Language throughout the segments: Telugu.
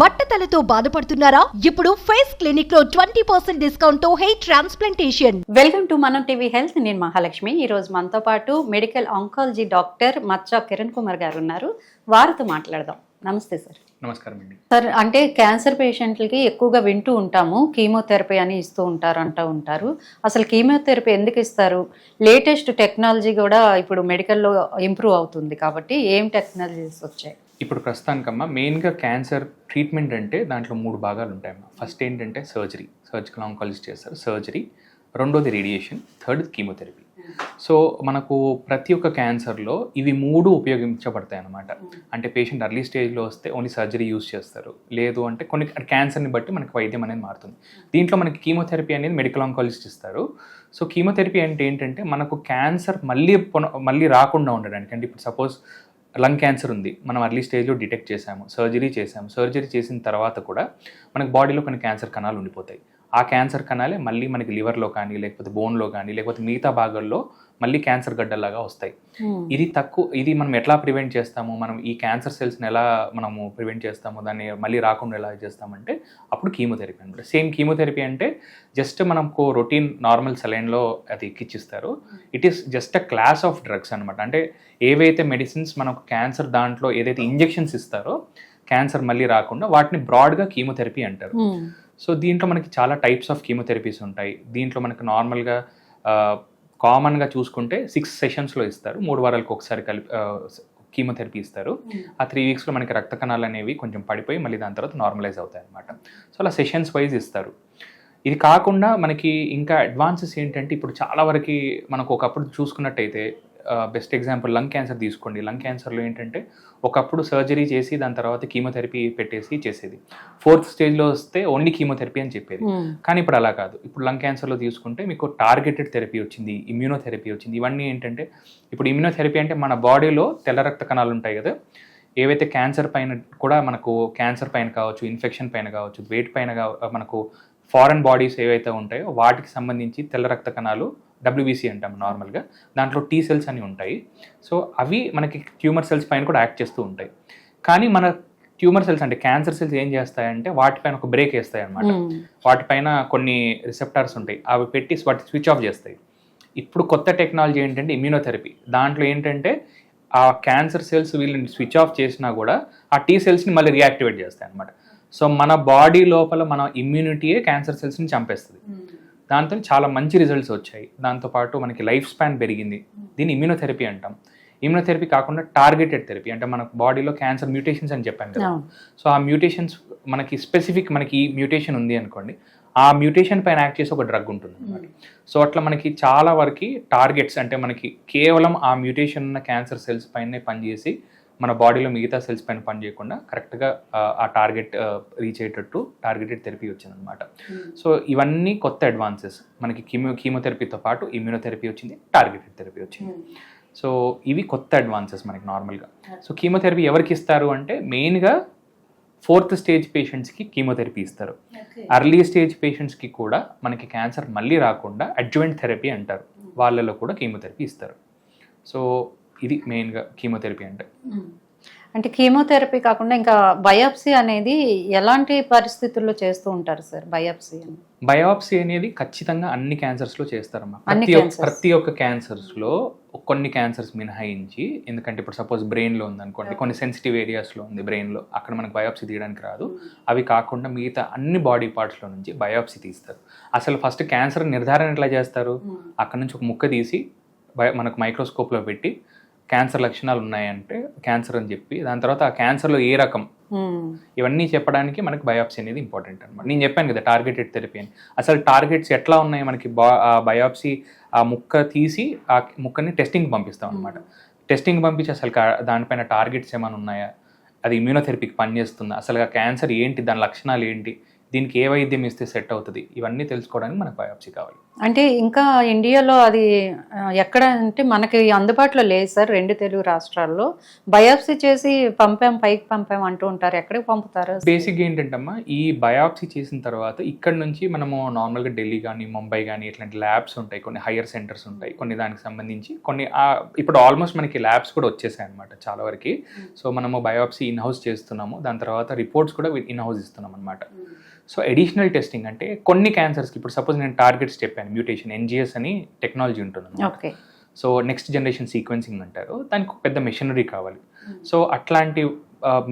బట్టతలతో బాధపడుతున్నారా? ఇప్పుడు ఫేస్ క్లినిక్లో twenty percent డిస్కౌంట్తో hair transplantation. Welcome to Manam TV health. నేను మహాలక్ష్మి. ఈ రోజు మనతో పాటు మెడికల్ ఆంకాలజీ డాక్టర్ మచ్చ కిరణ్ కుమార్ గారు ఉన్నారు. వారితో మాట్లాడదాం. నమస్తే సార్. నమస్కారం అండి. సార్ అంటే క్యాన్సర్ పేషెంట్లకి ఎక్కువగా వింటూ ఉంటాము. కీమోథెరపీ అని ఇస్తూ ఉంటారు అంటూ ఉంటారు. అసలు కీమోథెరపీ ఎందుకు ఇస్తారు? లేటెస్ట్ టెక్నాలజీ కూడా ఇప్పుడు మెడికల్లో ఇంప్రూవ్ అవుతుంది కాబట్టి ఏం టెక్నాలజీస్ వచ్చాయి? ఇప్పుడు ప్రస్తుతానికమ్మా మెయిన్గా క్యాన్సర్ ట్రీట్మెంట్ అంటే దాంట్లో మూడు భాగాలు ఉంటాయమ్మా ఫస్ట్ ఏంటంటే సర్జరీ సర్జికల్ ఆంకాలజిస్ట్ చేస్తారు సర్జరీ. రెండోది రేడియేషన్ థర్డ్ కీమోథెరపీ. సో మనకు ప్రతి ఒక్క క్యాన్సర్లో ఇవి మూడు ఉపయోగించబడతాయి అన్నమాట అంటే పేషెంట్ అర్లీ స్టేజ్లో వస్తే ఓన్లీ సర్జరీ యూస్ చేస్తారు. లేదు అంటే కొన్ని క్యాన్సర్ని బట్టి మనకి వైద్యం అనేది మారుతుంది. దీంట్లో మనకి కీమోథెరపీ అనేది మెడికల్ ఆంకాలజిస్ట్ ఇస్తారు. సో కీమోథెరపీ అంటే ఏంటంటే మనకు క్యాన్సర్ మళ్ళీ మళ్ళీ రాకుండా ఉండడానికి. అంటే ఇప్పుడు సపోజ్ లంగ్ క్యాన్సర్ ఉంది. మనం అర్లీ స్టేజ్లో డిటెక్ట్ చేసాము సర్జరీ చేసాము సర్జరీ చేసిన తర్వాత కూడా మనకి బాడీలో కొన్ని క్యాన్సర్ కణాలు ఉండిపోతాయి. ఆ క్యాన్సర్ కణాలే మళ్ళీ మనకి లివర్లో కానీ లేకపోతే బోన్లో కానీ లేకపోతే మిగతా భాగాల్లో మళ్ళీ క్యాన్సర్ గడ్డల్లాగా వస్తాయి. ఇది తక్కువ ఇది మనం ఎట్లా ప్రివెంట్ చేస్తాము? మనం ఈ క్యాన్సర్ సెల్స్ని ఎలా మనము ప్రివెంట్ చేస్తాము? దాన్ని మళ్ళీ రాకుండా ఎలా చేస్తామంటే అప్పుడు కీమోథెరపీ అనమాట సేమ్ కీమోథెరపీ అంటే జస్ట్ మనకు రొటీన్ నార్మల్ సెలైన్లో అది ఎక్కిచ్చిస్తారు. It is just a class of drugs అనమాట అంటే ఏవైతే మెడిసిన్స్ మనకు క్యాన్సర్ దాంట్లో ఏదైతే ఇంజెక్షన్స్ ఇస్తారో క్యాన్సర్ మళ్ళీ రాకుండా వాటిని బ్రాడ్గా కీమోథెరపీ అంటారు. సో దీంట్లో మనకి చాలా టైప్స్ ఆఫ్ కీమోథెరపీస్ ఉంటాయి. దీంట్లో మనకు నార్మల్గా కామన్గా చూసుకుంటే సిక్స్ సెషన్స్లో ఇస్తారు. మూడు వారాలకు ఒకసారి కలిపి కీమోథెరపీ ఇస్తారు. ఆ త్రీ వీక్స్లో మనకి రక్త కణాలు అనేవి కొంచెం పడిపోయి మళ్ళీ దాని తర్వాత నార్మలైజ్ అవుతాయి అనమాట సో అలా సెషన్స్ వైజ్ ఇస్తారు. ఇది కాకుండా మనకి ఇంకా అడ్వాన్సెస్ ఏంటంటే ఇప్పుడు చాలా వరకు మనకు ఒకప్పుడు చూసుకున్నట్టయితే బెస్ట్ ఎగ్జాంపుల్ లంగ్ క్యాన్సర్ తీసుకోండి. లంగ్ క్యాన్సర్లో ఏంటంటే ఒకప్పుడు సర్జరీ చేసి దాని తర్వాత కీమోథెరపీ పెట్టేసి చేసేది. ఫోర్త్ స్టేజ్లో వస్తే ఓన్లీ కీమోథెరపీ అని చెప్పేది. కానీ ఇప్పుడు అలా కాదు. ఇప్పుడు లంగ్ క్యాన్సర్లో తీసుకుంటే మీకు టార్గెటెడ్ థెరపీ వచ్చింది ఇమ్యూనోథెరపీ వచ్చింది. ఇవన్నీ ఏంటంటే ఇప్పుడు ఇమ్యూనోథెరపీ అంటే మన బాడీలో తెల్ల రక్త కణాలు ఉంటాయి కదా. ఏవైతే క్యాన్సర్ పైన కూడా మనకు క్యాన్సర్ పైన కావచ్చు ఇన్ఫెక్షన్ పైన కావచ్చు వెయిట్ పైన మనకు ఫారెన్ బాడీస్ ఏవైతే ఉంటాయో వాటికి సంబంధించి తెల్ల రక్త కణాలు డబ్ల్యూబీసీ అంటాం నార్మల్గా. దాంట్లో టీ సెల్స్ అని ఉంటాయి. సో అవి మనకి ట్యూమర్ సెల్స్ పైన కూడా యాక్ట్ చేస్తూ ఉంటాయి. కానీ మన ట్యూమర్ సెల్స్ అంటే క్యాన్సర్ సెల్స్ ఏం చేస్తాయంటే వాటిపైన ఒక బ్రేక్ వేస్తాయి అన్నమాట వాటిపైన కొన్ని రిసెప్టార్స్ ఉంటాయి. అవి పెట్టి వాటి స్విచ్ ఆఫ్ చేస్తాయి. ఇప్పుడు కొత్త టెక్నాలజీ ఏంటంటే ఇమ్యూనోథెరపీ దాంట్లో ఏంటంటే ఆ క్యాన్సర్ సెల్స్ వీళ్ళని స్విచ్ ఆఫ్ చేసినా కూడా ఆ టీ సెల్స్ని మళ్ళీ రియాక్టివేట్ చేస్తాయి అనమాట సో మన బాడీ లోపల మన ఇమ్యూనిటీయే క్యాన్సర్ సెల్స్ని చంపేస్తుంది. దాంతో చాలా మంచి రిజల్ట్స్ వచ్చాయి. దాంతోపాటు మనకి లైఫ్ స్పాన్ పెరిగింది. దీన్ని ఇమ్యూనోథెరపీ అంటాం. ఇమ్యూనోథెరపీ కాకుండా టార్గెటెడ్ థెరపీ అంటే మన బాడీలో క్యాన్సర్ మ్యూటేషన్స్ అని చెప్పాను కదా. సో ఆ మ్యూటేషన్స్ మనకి స్పెసిఫిక్ మనకి ఈ మ్యూటేషన్ ఉంది అనుకోండి. ఆ మ్యూటేషన్ పైన యాక్ట్ చేసి ఒక డ్రగ్ ఉంటుంది అనమాట సో అట్లా మనకి చాలా వరకు టార్గెట్స్ అంటే మనకి కేవలం ఆ మ్యూటేషన్ ఉన్న క్యాన్సర్ సెల్స్ పైనే పనిచేసి మన బాడీలో మిగతా సెల్స్ పైన పనిచేయకుండా కరెక్ట్గా ఆ టార్గెట్ రీచ్ అయ్యేటట్టు టార్గెటెడ్ థెరపీ వచ్చిందనమాట సో ఇవన్నీ కొత్త అడ్వాన్సెస్ మనకి కీమో కీమోథెరపీతో పాటు ఇమ్యూనోథెరపీ వచ్చింది టార్గెటెడ్ థెరపీ వచ్చింది. సో ఇవి కొత్త అడ్వాన్సెస్ మనకి నార్మల్గా సో కీమోథెరపీ ఎవరికి ఇస్తారు అంటే మెయిన్గా ఫోర్త్ స్టేజ్ పేషెంట్స్కి కీమోథెరపీ ఇస్తారు. అర్లీ స్టేజ్ పేషెంట్స్కి కూడా మనకి క్యాన్సర్ మళ్ళీ రాకుండా అడ్జువెంట్ థెరపీ అంటారు. వాళ్ళలో కూడా కీమోథెరపీ ఇస్తారు. సో ఇది మెయిన్గా కీమోథెరపీ అంటే. అంటే కీమోథెరపీ కాకుండా ఇంకా బయాప్సీ అనేది ఎలాంటి పరిస్థితుల్లో చేస్తూ ఉంటారు సార్ బయాప్సీ బయాప్సీ అనేది ఖచ్చితంగా అన్ని క్యాన్సర్స్లో చేస్తారమ్మా. ప్రతి. ప్రతి ఒక్క క్యాన్సర్స్లో కొన్ని క్యాన్సర్స్ మినహాయించి ఎందుకంటే ఇప్పుడు సపోజ్ బ్రెయిన్లో ఉంది అనుకోండి కొన్ని సెన్సిటివ్ ఏరియాస్లో ఉంది బ్రెయిన్లో అక్కడ మనకు బయాప్సీ తీయడానికి రాదు. అవి కాకుండా మిగతా అన్ని బాడీ పార్ట్స్లో నుంచి బయాప్సీ తీస్తారు. అసలు ఫస్ట్ క్యాన్సర్ నిర్ధారణ ఎట్లా చేస్తారు? అక్కడ నుంచి ఒక ముక్క తీసి బయ- మనకు మైక్రోస్కోప్లో పెట్టి క్యాన్సర్ లక్షణాలు ఉన్నాయంటే క్యాన్సర్ అని చెప్పి దాని తర్వాత ఆ క్యాన్సర్లో ఏ రకం. ఇవన్నీ చెప్పడానికి మనకి బయాప్సీ అనేది ఇంపార్టెంట్ అనమాట నేను చెప్పాను కదా టార్గెటెడ్ థెరపీ అని. అసలు టార్గెట్స్ ఎట్లా ఉన్నాయి మనకి బా ఆ బయాప్సీ ఆ ముక్క తీసి ఆ ముక్కని టెస్టింగ్ పంపిస్తాం అనమాట టెస్టింగ్ పంపించి అసలు దానిపైన టార్గెట్స్ ఏమైనా ఉన్నాయా? అది ఇమ్యూనోథెరపీకి పనిచేస్తుందా? అసలు ఆ క్యాన్సర్ ఏంటి? దాని లక్షణాలు ఏంటి? దీనికి ఏ వైద్యం ఇస్తే సెట్ అవుతుంది? ఇవన్నీ తెలుసుకోవడానికి మనకు బయాప్సీ కావాలి. అంటే ఇంకా ఇండియాలో అది ఎక్కడ అంటే మనకి అందుబాటులో లేదు సార్ రెండు తెలుగు రాష్ట్రాల్లో. బయాప్సీ చేసి పంపాం పైకి పంపాం అంటూ ఉంటారు. ఎక్కడికి పంపుతారు బేసిక్ ఏంటంటమ్మా ఈ బయాప్సీ చేసిన తర్వాత ఇక్కడ నుంచి మనము నార్మల్గా ఢిల్లీ కానీ ముంబై కానీ ఇట్లాంటి ల్యాబ్స్ ఉంటాయి. కొన్ని హైయర్ సెంటర్స్ ఉంటాయి. కొన్ని దానికి సంబంధించి కొన్ని ఇప్పుడు ఆల్మోస్ట్ మనకి ల్యాబ్స్ కూడా వచ్చేసాయి అనమాట చాలా వరకు. సో మనము బయాప్సీ ఇన్ హౌస్ చేస్తున్నాము. దాని తర్వాత రిపోర్ట్స్ కూడా ఇన్ హౌస్ ఇస్తున్నాం అనమాట సో అడిషనల్ టెస్టింగ్ అంటే కొన్ని క్యాన్సర్స్కి ఇప్పుడు సపోజ్ నేను టార్గెట్స్ చెప్పాను మ్యూటేషన్ ఎన్జిఎస్ అని టెక్నాలజీ ఉంటుంది సో నెక్స్ట్ జనరేషన్ సీక్వెన్సింగ్ అంటారు. దానికి ఒక పెద్ద మెషినరీ కావాలి. సో అట్లాంటి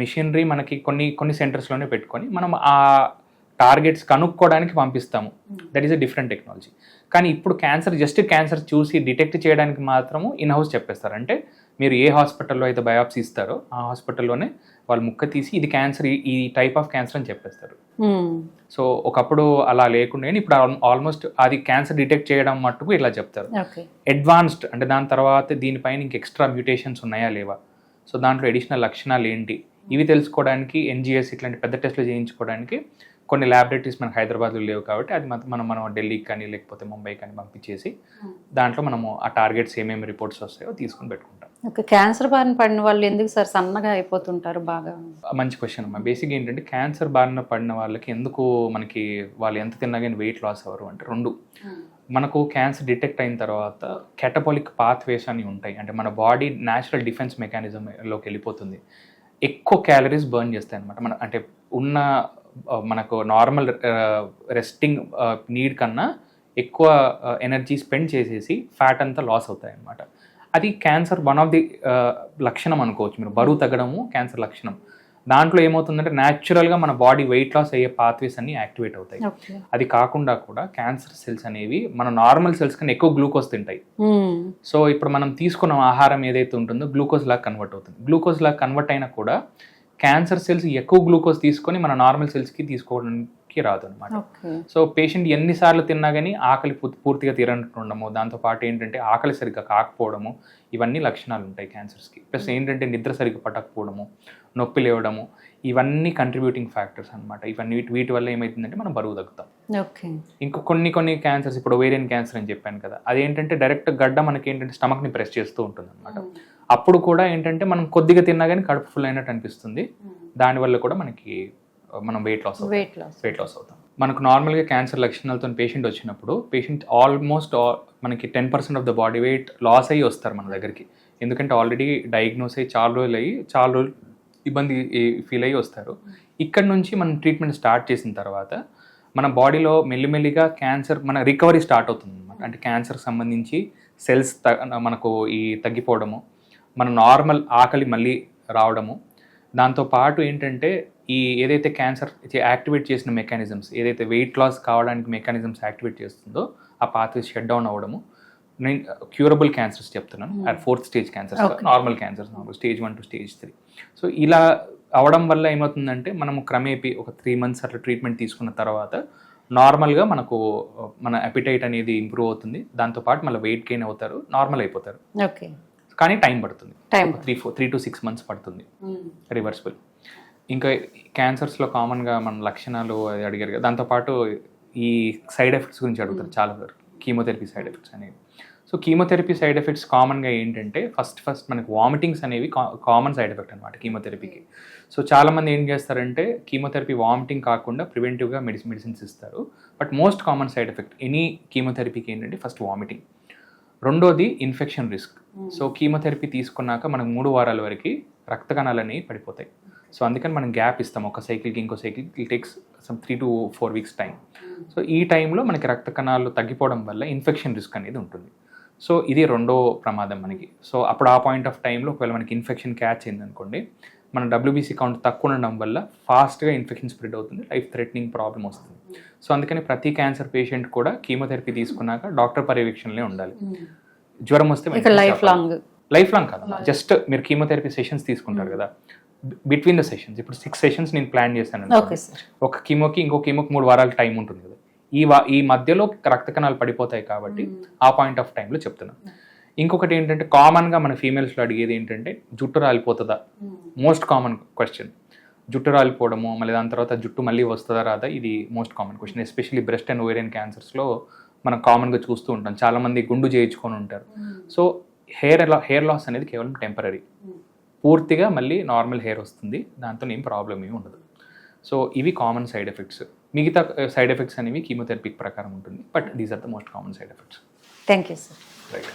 మిషనరీ మనకి కొన్ని కొన్ని సెంటర్స్లోనే పెట్టుకొని మనం ఆ టార్గెట్స్ కనుక్కోవడానికి పంపిస్తాము. That is a different technology కానీ ఇప్పుడు క్యాన్సర్ జస్ట్ క్యాన్సర్ చూసి డిటెక్ట్ చేయడానికి మాత్రము ఇన్ హౌస్ చెప్పేస్తారు. అంటే మీరు ఏ హాస్పిటల్లో అయితే బయాప్సీ ఇస్తారో ఆ హాస్పిటల్లోనే వాళ్ళు ముక్క తీసి ఇది క్యాన్సర్ ఈ టైప్ ఆఫ్ క్యాన్సర్ అని చెప్పేస్తారు. సో ఒకప్పుడు అలా లేకుండా ఇప్పుడు ఆల్మోస్ట్ అది క్యాన్సర్ డిటెక్ట్ చేయడం మట్టుకు ఇలా చెప్తారు. అడ్వాన్స్డ్ అంటే దాని తర్వాత దీనిపైన ఇంక ఎక్స్ట్రా మ్యూటేషన్స్ ఉన్నాయా లేవా? సో దాంట్లో అడిషనల్ లక్షణాలు ఏంటి? ఇవి తెలుసుకోవడానికి ఎన్జిఎస్ ఇట్లాంటి పెద్ద టెస్టులు చేయించుకోవడానికి కొన్ని ల్యాబొరేటరీస్ మనకు హైదరాబాద్లో లేవు కాబట్టి అది మన- మనం ఢిల్లీకి కానీ లేకపోతే ముంబై కానీ పంపించేసి దాంట్లో మనము ఆ టార్గెట్స్ ఏమేమి రిపోర్ట్స్ వస్తాయో తీసుకొని పెట్టుకుంటాం. క్యాన్సర్ బారిన పడిన వాళ్ళు ఎందుకు సార్ సన్నగా అయిపోతుంటారు బాగా? మంచి క్వశ్చన్ అమ్మా. బేసిక్ ఏంటంటే క్యాన్సర్ బారిన పడిన వాళ్ళకి ఎందుకు మనకి వాళ్ళు ఎంత తిన్నా కానీ వెయిట్ లాస్ అవ్వరు అంటే రెండు. మనకు క్యాన్సర్ డిటెక్ట్ అయిన తర్వాత కెటబాలిక్ పాత్వేస్ అని ఉంటాయి. అంటే మన బాడీ న్యాచురల్ డిఫెన్స్ మెకానిజంలోకి వెళ్ళిపోతుంది. ఎక్కువ క్యాలరీస్ బర్న్ చేస్తాయి అనమాట మన అంటే ఉన్న మనకు నార్మల్ రెస్టింగ్ నీడ్ కన్నా ఎక్కువ ఎనర్జీ స్పెండ్ చేసేసి ఫ్యాట్ అంతా లాస్ అవుతాయి అనమాట అది క్యాన్సర్ వన్ ఆఫ్ ది లక్షణం అనుకోవచ్చు మీరు. బరువు తగ్గడము క్యాన్సర్ లక్షణం. దాంట్లో ఏమవుతుందంటే న్యాచురల్గా మన బాడీ వెయిట్ లాస్ అయ్యే పాత్వేస్ అన్ని యాక్టివేట్ అవుతాయి. అది కాకుండా కూడా క్యాన్సర్ సెల్స్ అనేవి మన నార్మల్ సెల్స్ కన్నా ఎక్కువ గ్లూకోజ్ తింటాయి. సో ఇప్పుడు మనం తీసుకున్న ఆహారం ఏదైతే ఉంటుందో గ్లూకోజ్ లాగా కన్వర్ట్ అవుతుంది. గ్లూకోజ్ లాగా కన్వర్ట్ అయినా కూడా క్యాన్సర్ సెల్స్ ఎక్కువ గ్లూకోజ్ తీసుకొని మన నార్మల్ సెల్స్కి తీసుకోవడానికి రాదు అనమాట సో పేషెంట్ ఎన్నిసార్లు తిన్నా కానీ ఆకలి పూర్తి- పూర్తిగా తీరనట్టుండము. దాంతోపాటు ఏంటంటే ఆకలి సరిగ్గా కాకపోవడము. ఇవన్నీ లక్షణాలు ఉంటాయి క్యాన్సర్స్కి ప్లస్ ఏంటంటే నిద్ర సరిగ్గా పట్టకపోవడము నొప్పి లేవడము. ఇవన్నీ కంట్రిబ్యూటింగ్ ఫ్యాక్టర్స్ అన్నమాట. ఇవన్నీ వీటి- వల్ల ఏమవుతుందంటే మనం బరువు తగ్గుతాం. ఇంకా కొన్ని కొన్ని క్యాన్సర్స్ ఇప్పుడు ఓవేరియన్ క్యాన్సర్ అని చెప్పాను కదా. అదేంటంటే డైరెక్ట్ గడ్డ మనకి ఏంటంటే స్టమక్ని ప్రెస్ చేస్తూ ఉంటుంది అనమాట అప్పుడు కూడా ఏంటంటే మనం కొద్దిగా తిన్నా కానీ కడుపు ఫుల్ అయినట్టు అనిపిస్తుంది. దానివల్ల కూడా మనకి మనం weight loss weight loss weight loss అవుతాం. మనకు నార్మల్గా క్యాన్సర్ లక్షణాలతో పేషెంట్ వచ్చినప్పుడు పేషెంట్ ఆల్మోస్ట్ మనకి ten percent of the body weight loss అయ్యి వస్తారు మన దగ్గరికి. ఎందుకంటే ఆల్రెడీ డయాగ్నోస్ అయ్యి చాలా రోజులు అయ్యి చాలా రోజులు ఇబ్బంది ఫీల్ అయ్యి వస్తారు. ఇక్కడ నుంచి మనం ట్రీట్మెంట్ స్టార్ట్ చేసిన తర్వాత మన బాడీలో మెల్లిమెల్లిగా క్యాన్సర్ మన రికవరీ స్టార్ట్ అవుతుంది అనమాట అంటే క్యాన్సర్ సంబంధించి సెల్స్ మనకు ఈ తగ్గిపోవడము మన నార్మల్ ఆకలి మళ్ళీ రావడము దాంతో పాటు ఏంటంటే ఈ ఏదైతే క్యాన్సర్ యాక్టివేట్ చేసిన మెకానిజమ్స్ ఏదైతే వెయిట్ లాస్ కావడానికి మెకానిజమ్స్ యాక్టివేట్ చేస్తుందో ఆ పాత్వే షట్ డౌన్ అవ్వడము. నేను క్యూరబుల్ క్యాన్సర్స్ చెప్తున్నాను. At fourth stage cancers Okay. Normal cancers normal stage one to stage three so ఇలా అవడం వల్ల ఏమవుతుందంటే మనము క్రమేపీ ఒక త్రీ మంత్స్ అట్లా ట్రీట్మెంట్ తీసుకున్న తర్వాత నార్మల్గా మనకు మన అపిటైట్ అనేది ఇంప్రూవ్ అవుతుంది. దాంతోపాటు మళ్ళీ వెయిట్ గెయిన్ అవుతారు నార్మల్ అయిపోతారు. ఓకే కానీ టైం పడుతుంది. Time three four three to six months పడుతుంది. రివర్సిబుల్. ఇంకా క్యాన్సర్స్లో కామన్గా మన లక్షణాలు అది అడిగారు కదా దాంతోపాటు ఈ సైడ్ ఎఫెక్ట్స్ గురించి అడుగుతారు చాలా వరకు కీమోథెరపీ సైడ్ ఎఫెక్ట్స్ అనేవి. సో కీమోథెరపీ సైడ్ ఎఫెక్ట్స్ కామన్గా ఏంటంటే ఫస్ట్ ఫస్ట్ మనకి వామిటింగ్స్ అనేవి కామన్ సైడ్ ఎఫెక్ట్ అనమాట కీమోథెరపీకి. సో చాలామంది ఏం చేస్తారంటే కీమోథెరపీ వామిటింగ్ కాకుండా ప్రివెంటివ్గా మెడిసిన్ మెడిసిన్స్ ఇస్తారు. But most common side effect any కీమోథెరపీకి ఏంటంటే ఫస్ట్ వామిటింగ్. రెండోది ఇన్ఫెక్షన్ రిస్క్. సో కీమోథెరపీ తీసుకున్నాక మనకు మూడు వారాల వరకు రక్త కణాలని పడిపోతాయి సో అందుకని మనం గ్యాప్ ఇస్తాం. ఒక సైకిల్కి ఇంకో cycle it takes some three to four weeks time so ఈ టైంలో మనకి రక్త కణాలు తగ్గిపోవడం వల్ల ఇన్ఫెక్షన్ రిస్క్ అనేది ఉంటుంది. సో ఇది రెండో ప్రమాదం మనకి. సో అప్పుడు ఆ పాయింట్ ఆఫ్ టైంలో ఒకవేళ మనకి ఇన్ఫెక్షన్ క్యాచ్ అయింది అనుకోండి మన డబ్ల్యూబీసీ కౌంట్ తక్కువ ఉండడం వల్ల ఫాస్ట్గా ఇన్ఫెక్షన్ స్ప్రెడ్ అవుతుంది లైఫ్ థ్రెటనింగ్ ప్రాబ్లం వస్తుంది. సో అందుకని ప్రతి క్యాన్సర్ పేషెంట్ కూడా కీమోథెరపీ తీసుకున్నాక డాక్టర్ పర్యవేక్షణలో ఉండాలి. జ్వరం వస్తే లైఫ్ లాంగ్ లైఫ్ లాంగ్ కాదు. జస్ట్ మీరు కీమోథెరపీ సెషన్స్ తీసుకుంటారు కదా. బిట్వీన్ ద సెషన్స్ ఇప్పుడు సిక్స్ సెషన్స్ నేను ప్లాన్ చేశాను ఒక కీమోకి ఇంకో కీమోకి మూడు వారాల టైం ఉంటుంది కదా. ఈ వా ఈ మధ్యలో రక్త కణాలు పడిపోతాయి కాబట్టి ఆ పాయింట్ ఆఫ్ టైంలో చెప్తున్నాను ఇంకొకటి ఏంటంటే కామన్గా మన ఫీమేల్స్లో అడిగేది ఏంటంటే జుట్టు రాలిపోతుందా? మోస్ట్ కామన్ క్వశ్చన్ జుట్టు రాలిపోవడము మళ్ళీ దాని తర్వాత జుట్టు మళ్ళీ వస్తుందా రాదా? ఇది most common question especially breast and ovarian క్యాన్సర్స్లో మనం కామన్గా చూస్తూ ఉంటాం. చాలామంది గుండు చేయించుకొని ఉంటారు. సో హెయిర్ హెయిర్ లాస్ అనేది కేవలం టెంపరీ పూర్తిగా మళ్ళీ నార్మల్ హెయిర్ వస్తుంది. దాంతో ఏం ప్రాబ్లం ఏమి ఉండదు. సో ఇవి కామన్ సైడ్ ఎఫెక్ట్స్ మిగతా సైడ్ ఎఫెక్ట్స్ అనేవి కీమోథెరపీ ప్రకారం ఉంటుంది. But these are the most common side effects thank you sir right